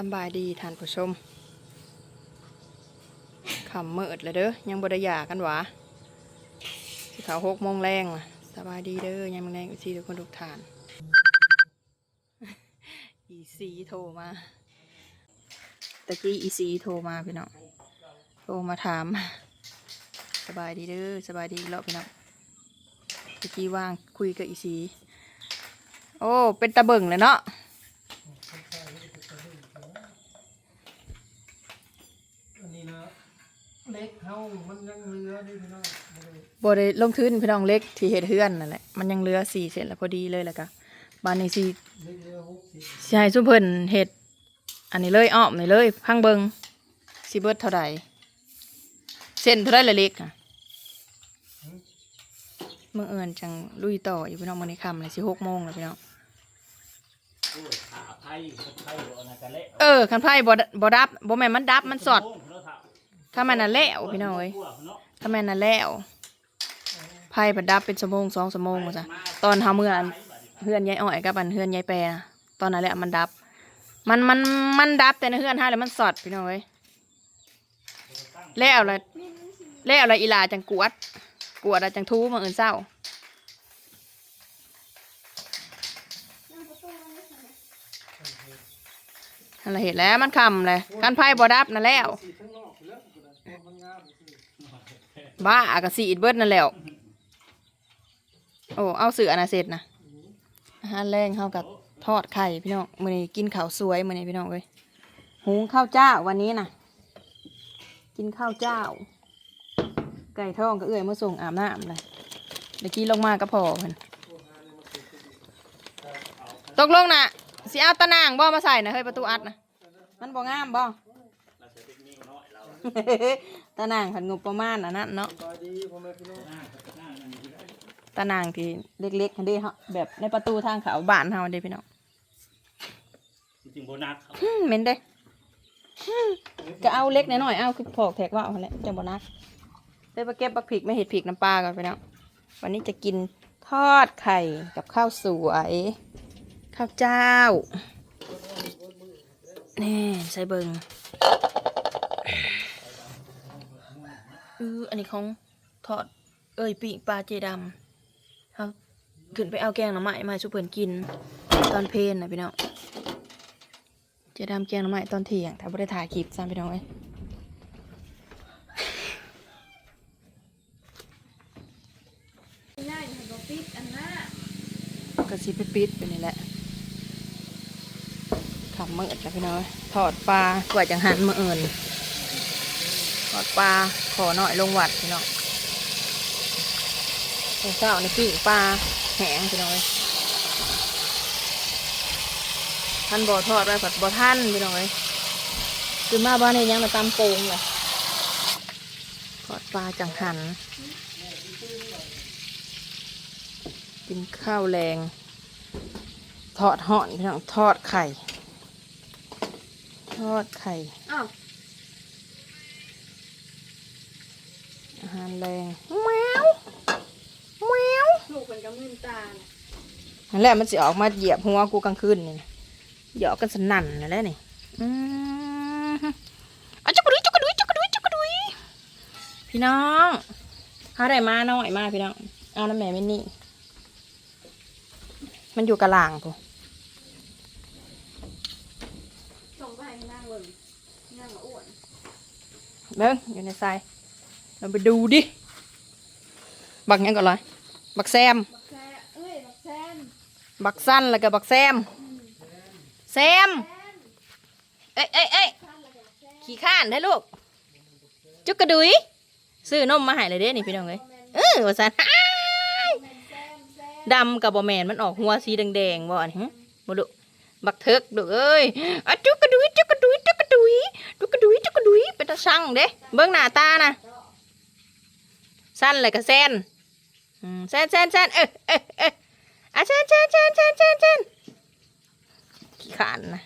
สบายดีท่านผู้ชมขำเมิดเลยเด้อ ยังบดหยากันหวะสิเขาหกโมงแรงล่ะสบายดีเด้อ ยังมึงแรงซีทุกคนทุกท่าน อีซีโทรมา ตะกี้อีซีโทรมาพี่น้อง โทรมาถาม สบายดีเด้อ สบายดีแล้วพี่น้อง ตะกี้ว่างคุยกับอีซี โอ้ เป็นตะเบิ่งเลยเนาะ อันนี้นะ เล็กเฮามันยังเรือนี่พี่น้องบ่ได้บได้ลงทุนพี่น้องเล็กที่เฮ็ดเฮือนนั่นแหละมันยังเหลือสี่เซนแล้วพอดีเลยแหละก็บ้านนี้สิเล็กเรือหกสิบสิให้ซุมเพิ่นเฮ็ดอันนี้เลยอ้อมนี่เลยพังเบิงสิเบิดเท่าใดเส้นเท่าใดละเล็กอะเมื่อเอินจังลุยต่ออยู่พี่น้องมื้อนี้ค่ำเลยสิ6โมงแล้วพี่น้องโอ้ยขาไพ่ไพ่เอานะกันเละเออคันไผบ่ดบ่ดับบ่แม่นมันดับมันสอด ถ้ามันน่ะแล้วพี่น้องเอ้ยพวกเนาะถ้าแม่นน่ะแล้วไผบ่ดับเป็นชั่วโมง2ชั่วโมงว่าซะตอนเฮาเมื่อนเฮือนยายอ้อยกับอันเฮือนยายแปรตอนนั้นแหละมันดับ มันมันมันดับแต่ในเฮือนห้าแล้วมันสอดพี่น้องเอ้ยแล้วละไรแล้วละไรอีลาจังกวด กวดอะจังทูมาอื่นเศร้าอะไรเห็นแล้วมันคำเลยกันไพ่บอดับนั่นแล้ว บ้าอากาศอีดเบิร์ดนั่นแหล้ว โอ้เอาเสืออนะเสร็จนะอาหารแรงเข้ากับทอดไข่พี่น้องมื้อนี้กินข้าวสวยมื้อนี้พี่น้องเอ้ยหุงข้าวเจ้าวันนี้นะกินข้าวเจ้า ไก่ทองก็เอื้อยมาส่งอาบน้ำเลยเมื่อกี้ลงมาก็พอเพิ่นตกลงนะสิเอาตะนางบ่มาใส่นะเฮ้ยประตูอัดนะมันบ่งามบ่ เราจะเป็นนิ้วน้อยเราตะนางผันงบประมาณอันนั้นเนาะ สบายดีพ่อแม่พี่น้องหน้าก็หน้านั่นนี่ได้ตะนางที่เล็กๆคันเด้เฮาแบบในประตูทางเขาบ้านเฮาเด้พี่น้องจริงๆโบนัสเขาอืมเหม็นเด้อืมก็เอาเล็กหน่อยๆเอาคือพอกแทกว่าเอาแหละจังบ่นักเดี๋ยวไปเก็บบักพริกไม่เห็ดพริกน้ำปลาก่อนพี่น้องวันนี้จะกินทอดไข่กับข้าวสวยข้าวเจ้านี่ใส่เบิงเอออันนี้ของทอด เอ้ยปีกปลาเจดำครับขึ้นไปเอาแกงหน่อไม้มาให้สุเพิ่นกิน ตอนเพลนนะพี่น้องเจดำแกงหน่อไม้ตอนเที่ยงถ้าบ่ได้ถ่ายคลิปซ้ำพี่น้องเอ้ยง่ายเห็นบอกปิดอันน่ะก็สิไปปิดไปนี่แหละขำเมืดจ้ะพี่น้องเอ้ยทอดปลากว่าจังหันมือเอิน อดปลาขอหน่อยลงวัดพี่น้องเช้าในปิ้งปลาแห้งพี่น้องเอ้ยท่านบ่อทอดไว้ผัดบ่อท่านพี่น้องเอ้ยคือมาบ้านนี้ยังมาตามโปงเลยทอดปลาจังหัน กินข้าวแรง ทอดห่อนพี่น้องทอดไข่ ทอดไข่อ้าว หารแรงแมวแมวลูกเป็นกระมืนตาน่ะนั่นแหละมันสิออกมาเหยียบหัวกูกลางคืนนี่นะเหยอกกันสนั่นนั่นแหละนี่อืมอะจุกกระดุยจุกกระดุยจุกกระดุยจุกกระดุยพี่น้องหาได้มาหน่อยมาพี่น้องเอาน้ำแม่ไม่นี่ มันอยู่กระลางกูส่งไปให้นั่งเบิ่งนั่งมาอ้วนเบิ้งอยู่ในทราย เราไปดูดิ บักยังก่อนเลยบักแซม บักแซเอ้ยบักแซนบักสั้นแล้วก็บักแซม แซม เอ้ยเอ้ยเอ้ยขี่ข้านได้ลูก จุกกระดุย ซื้อนมมาให้เลยเด้นี่พี่น้องเอ้ยเออว่าสันอ้นดำกับบอแมนมันออกหัวสีแดงๆบ่อันนี้บ่ดุบักเถิกดุเอ้ยอะจุกกระดุยจุกกระดุยจุกกระดุยจุกกระดุยจุกกระดุยเป็นตาช่างเด้เบิ่งหน้าตานะ สั้นเลยก็แซนอืมแซนแซนแซนเอ้ยเอ้ยเอ้ยอะแซนแซนแซนแซนแซนแซนขี้ขานนะ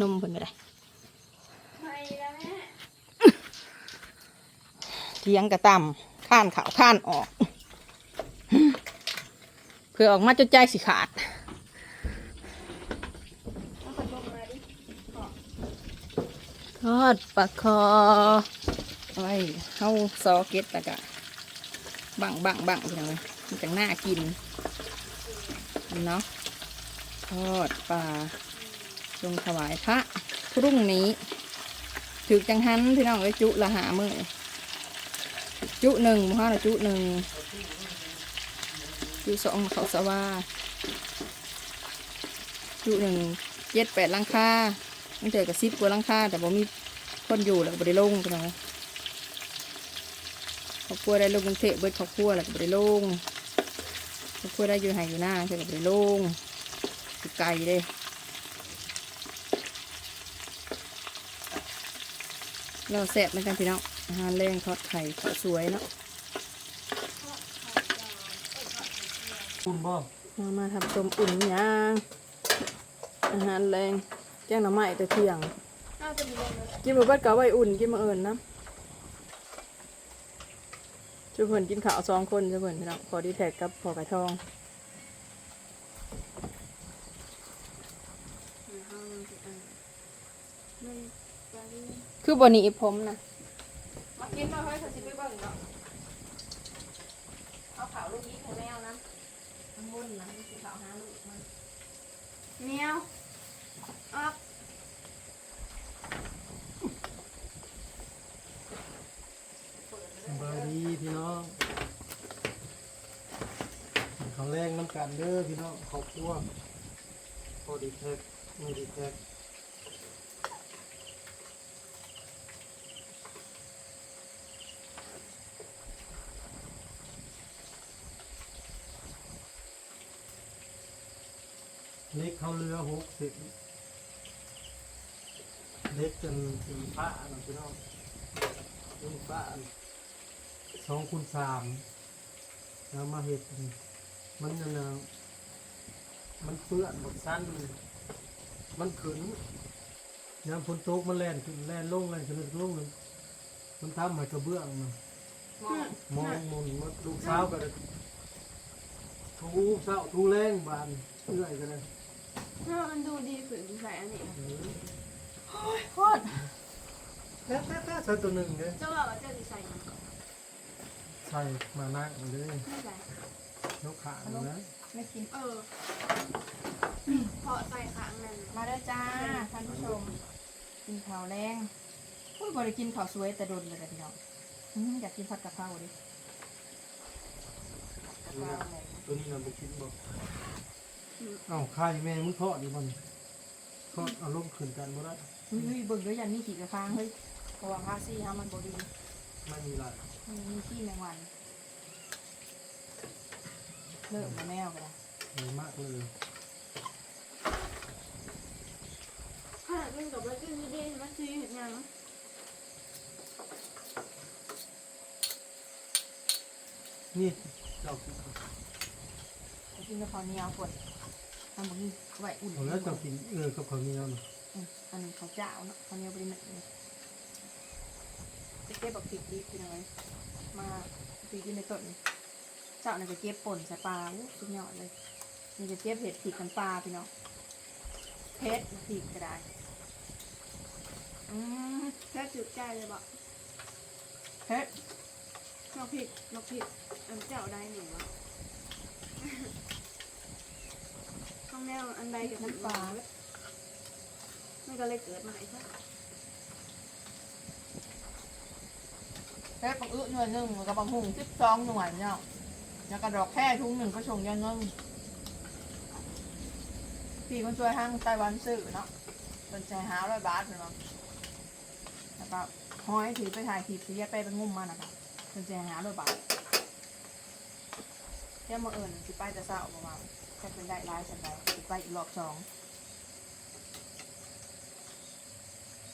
นมเพิ่นก็ได้ไปแล้วแม่เทียงกระตำข้านขาวข้านออก เพื่อออกมาจนใจสิขาดเอาขาดทอดปลาคอ ไว้เฮาซอเก็ตแล้วก็บังบังบังพี่น้องเอ้ยมันจังหน่ากินเนาะทอดปลาลงถวายพระพรุ่งนี้ถึกจังหันพี่น้องเอ้จุละหามือจุหนึ่งห้าจุหนึ่งจุสองเขาสว่าจุหนึ่งเจ็ดแปดลังคาตั้งแต่กับสิบกว่าลังคาแต่บ่มีคนอยู่แล้วก็บ่ได้ลงพี่น้อง เอ้ยครอบครัวได้ลงกรุงเทพเบิดครอบครัวแล้วก็บ่ได้ลงครอบครัวได้อยู่ไห้อยู่หน้าแต่ก็บ่ได้ลงอยู่ไกลเด้เราแซ่บเหมือนกันพี่น้องอาหารแรงทอดไข่ข้าวสวยเนาะคุณบ่มามาทำต้มอุ่นย่างอาหารแรงแจ้งหน่อไม้แต่เที่ยงน่าจะมีลมเลยกินมาเบิดกะไว้อุ่นกินมาเอิญนะ ช่วยเพิ่นกินข้าวสองคนช่วยเพิ่นพี่น้องพอดีแท็กกับพอไก่ทองไม่ไปคือบหนีผมนะมากินมาเฮ้ยเขาสิไปเบิ่งเนาะเอาขาวลูกนี้ของแมวนะมันวุ่นนะมันสิขาวหาลูกมันเมียวออก สบายดีพี่น้องเขาแรงน้ำกัน เด้อพี่น้องขอบครัวพอดีแท็กไม่ดีแท็กเล็กเขาเรือหกสิบเล็กจนถึงผ้านะพี่น้องถึงผ้าสองคูณสามแล้วมาเห็ด มันนั่นนะมันเปื้อนหมดสั้นมันขึ้นยามฝนตกมันแล่นขึ้นแล่นลงแล่นขึ้นลงเลยมันทำให้กระเบื้องนะมองมนมาลูกสาวก็เลยทูเศร้าทูแรงบานเอื้อยกันเลยถ้ามันดูดีขึ้นใส่อันนี้นะโคตรแท้แท้แท้ใส่ตัวหนึ่งเลยเจ้าว่าว่าเจ้าจะใส่มันใส่มานั่งเลยไม่ใส่ ยกขาเลยนะไม่กิน เออพอใส่ข้างนั้นมาได้อจ้าท่านผู้ชม กินข้าวแรงพูดบริกินข้าวสวยแต่โดนเลยแต่พี่น้องอื้ออยากกินผัดกะเพราดิกะเพราอะไรตัวนี้เราไปคิดบอกเอ้าข้ายแม่มึงทอดดิมันทอดเอาลงขึ้นกันบ่ได้เฮ้ยเบิ่งด้วยยันนี่ขี่กระฟางเฮ้ยเพราะว่าพาซี่ฮะมันบดีไม่มีอะไรมันมีขี้แมงวัน เลิกมาแมวกันละเลยมากเลยขนาดมันกับว่าเจ้าดีดีมันซีเห็นยังนี่เจ้ากินกินกะเพราเหนียวปวดทำแบบนี้ไว้อุ่นเอาแล้วเจ้ากินเออกับข้าวเหนียวน่ะอืมอันนี้ข้าวเจ้าเนาะข้าวเหนียวบริเวณนี้จะเก็บแบบผิดดีพี่น้อยมาปีกินในต้นนี่เจ้าเนี่ยจะเก็บป่นใส่ปลาอู้สุดยอดเลยมันจะเก็บเห็ดผิดกันปลาพี่น้องเพชรผิดก็ได้อืมแค่จุดใจเลยบอกเพชรนกผิดนกผิดอันเจ้าได้หนึ่งวะข้างแนวอันใดกับน้ำปลาไมันก็เลยเกิดมาอีกซะเพชรปังอึหน่วยหนึ่งกับบางหุ่งสิบสองหน่วยเนาะ แล้วก็ดอกแค่ทุ่งหนึ่งก็ชงยังเงินพี่คนช่วยห้างไต้หวันซื้อเนาะเป็นใจหาร้อยบาทเลยเนาะแล้วก็ห้อยถือไปถ่ายคลิปที่แยไปเป็นงุ่มมานะคะเป็นใจหาร้อยบาทเดี๋ยวมาเอิญสิไปจะเศร้าประมาณแค่เป็นได้ร้ายสันใดสิไปอีกรอบสอง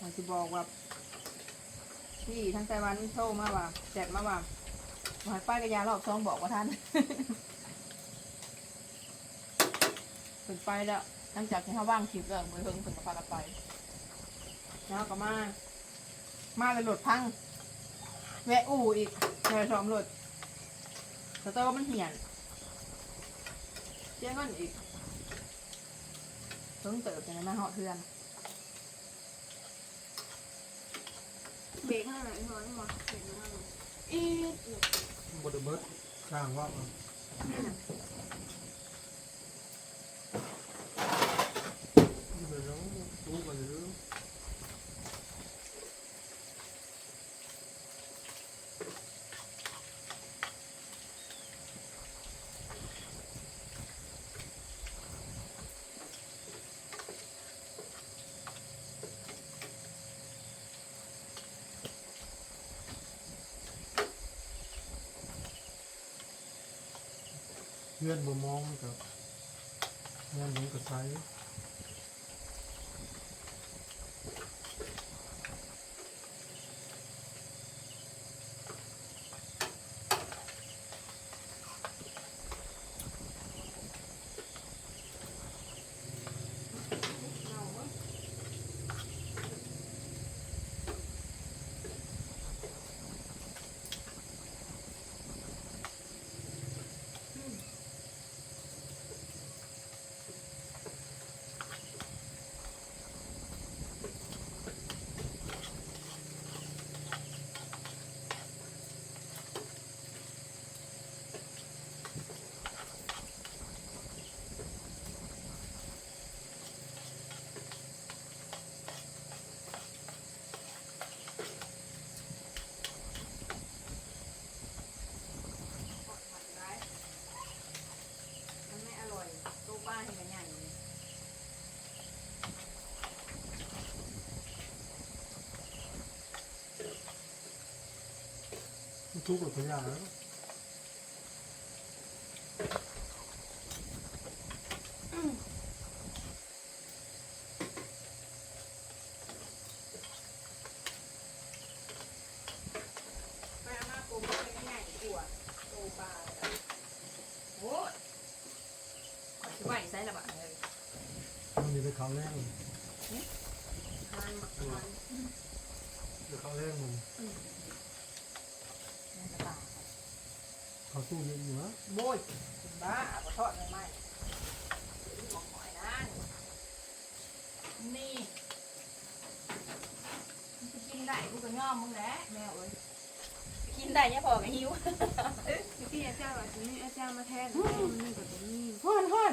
มันจะบอกว่าพี่ทางไต้หวันโทรมาว่าแจกมาว่า หายป้ายกระยารอบสองบอกว่าท่านเพิ่นไปแล้วหลังจากที่เขาว่างคลิปแล้วมือเพิ่งเพิ่นก็พากันไปแล้วก็มา มาเลยรถพัง แวะอู่อีกแวะซ้อมรถสตอร์มันเหี่ยนเจ๊งเงินอีกเพิ่งเติบจากนั้นมาเหาะเทือนนั่นแหละไอ้หอยหอยเห็นมันอีด อีดบไดเบิดสร้างว่ามันนี่เป็นแล้วรู้กันหรือ เพื่อนบ่มองกับงานหลงกับไซ มันไม่อร่อยตู้ป้าเห็นกันใหญ่เลย ทุกข์กับพยาแล้วไปเอาหน้ เขาสู้เย็นอยู่นะโบยคุณบ้าเอาทอดไม่ไหมหมอกหอยนั่นนี่มึงจะกินได้กูก็ย่อมมึงแหละแม่เอ้ยกินได้เนี่ยพอกับหิวพี่อาจารย์ว่าจะมีอาจารย์มาแทนมันมีกับตัวนี้ฮ้อนฮ้อน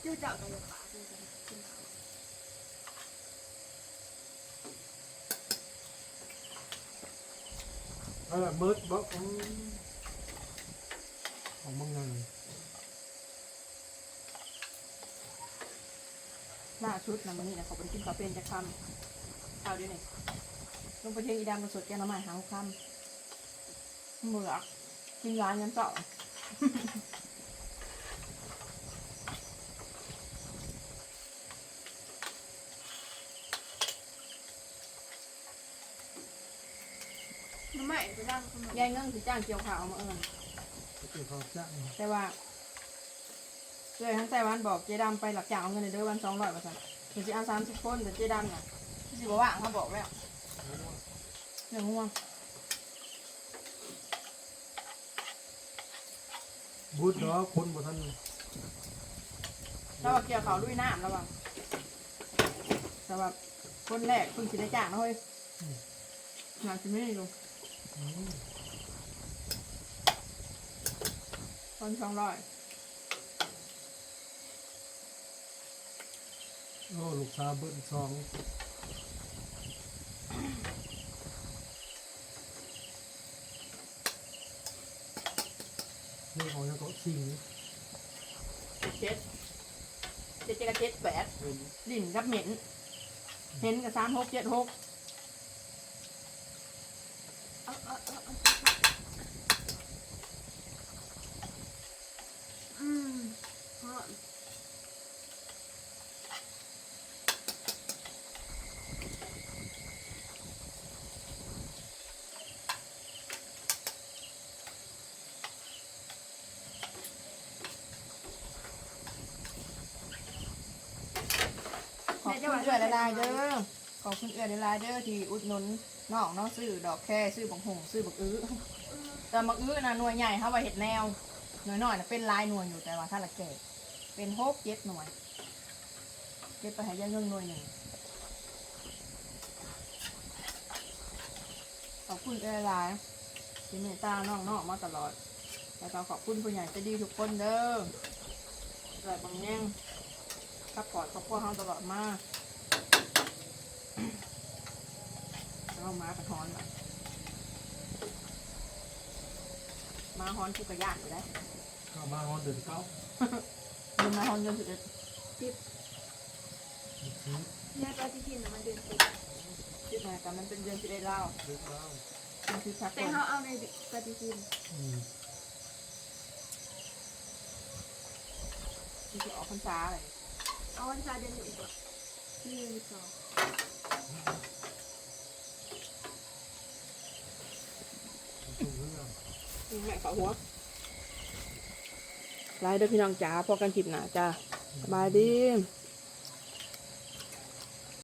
เจ้าเจ้าตัวขาคือจะกินเขา เออเบิร์ดบล็อกของของมังงานหน้าชุดนะมันนี่นะเขาไปกินกาเป็นจะคำข้าวดิเนี่ยลงประเทศอีดามาสดแกงน้ำมันหางคำเมือกกินร้านยันเสาร์ น้ำไม่ไปร่างขนม ยายเงื่งสิจ้างเกี่ยวขาวมาเอิญเกี่ยวกับจ้างแต่ว่าเลยทั้งแต่วันบอกเจดำไปหลักจ่างเอาเงินในเดือนวันสองร้อยเปอร์เซ็นต์ถึงจะเอาสามสิบคนแต่เจดำเนี่ยสิบอกว่างเขาบอกแล้วเรื่องห่วงบูธเนาะคนบ่ทันแล้วว่าเกี่ยวเขาวลุยน้ำแล้วว่าแต่ว่าคนแรกเพิ่งสิได้จ้างนะเฮ้ยหลังจะไม่ได้ดูอื มคนสองร้อยโอ้ลูกสาวเบิ้ลสองนี่ของยังก็ชิงเจ็ดเจ็ดเจ็ดกับเจ็ดแปดเป็นลิ่นกับเหม็นเห็นกับสามหกเจ็ดหก เอาเอาเอาเอาอืมเพราะ ขอบคุณเอื้อละลายเด้อขอบคุณเอื้อละลายเด้อที่อุดหนุนน้องเน้องซื้อดอกแค่ซื้อบังหงซื้อบักอื้อแต่บักอื้อนะหน่วยใหญ่เขาไว้เห็ดแนวหน่วยน้อยนะเป็นลายหน่วยอยู่แต่ว่าถ้าละแก่เป็นหกเจ็ดหน่วยเก็บไปให้ยายเงินหน่วยหนึ่งขอบคุณเอหลายที่เมตตาน้องๆมาตลอดแล้วก็ขอบคุณผู้ใหญ่ใจะดีทุกคนเด้อหลายบางแง่งซัพพอร์ตครอบครัวเราตลอดมา เรามากันฮอนแบบมาฮอนคือกระยานไปได้เข้ามาฮอนเดินเก้าเดินมาฮอนจนสุดเลยอีกทีแม่ปฏิทินน่ะมันเดือนสิบคิดมาแต่มันเป็นเดือนที่ได้เล่าเดินเก้าเป็นคือพักแต่ก่อนเขาเอาในปฏิทินอืมที่จะออกพรรษาเลยเอาวันซาเดือนหนึ่งนี่เดือนสอง ถูกเรื่อง แม่ขาหัวไล่เด้อพี่น้องจ๋าพอกันคลิปหนาจ้าสบายดี